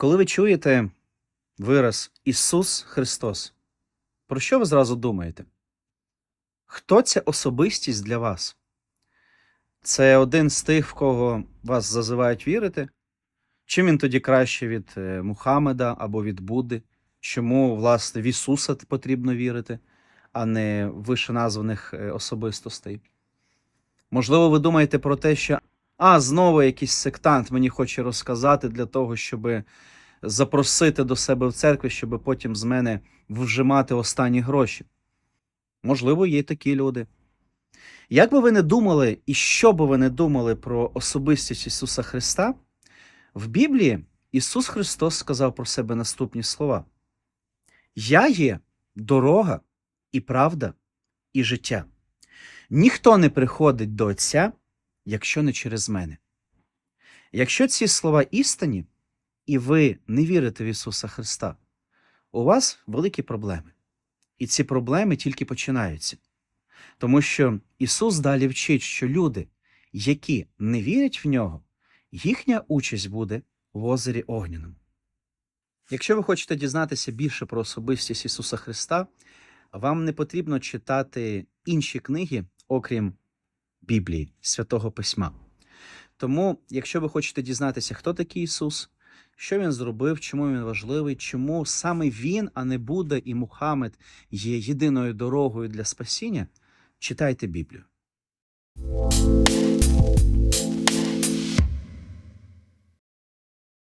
Коли ви чуєте вираз Ісус Христос, про що ви зразу думаєте? Хто ця особистість для вас? Це один з тих, в кого вас зазивають вірити? Чим він тоді краще від е, Мухаммеда або від Будди? Чому, власне, в Ісуса потрібно вірити, а не в вишеназваних е, особистостей? Можливо, ви думаєте про те, що а, знову якийсь сектант мені хоче розказати для того, щоб запросити до себе в церкві, щоб потім з мене вжимати останні гроші. Можливо, є такі люди. Як би ви не думали, і що би ви не думали про особистість Ісуса Христа, в Біблії Ісус Христос сказав про себе наступні слова: Я є дорога і правда, і життя. Ніхто не приходить до Отця, якщо не через мене. Якщо ці слова істинні, і ви не вірите в Ісуса Христа, у вас великі проблеми. І ці проблеми тільки починаються. Тому що Ісус далі вчить, що люди, які не вірять в нього, їхня участь буде в озері Огняному. Якщо ви хочете дізнатися більше про особистість Ісуса Христа, вам не потрібно читати інші книги, окрім Біблії, Святого Письма. Тому, якщо ви хочете дізнатися, хто такий Ісус, що він зробив, чому він важливий, чому саме він, а не Будда і Мухаммед є єдиною дорогою для спасіння, читайте Біблію.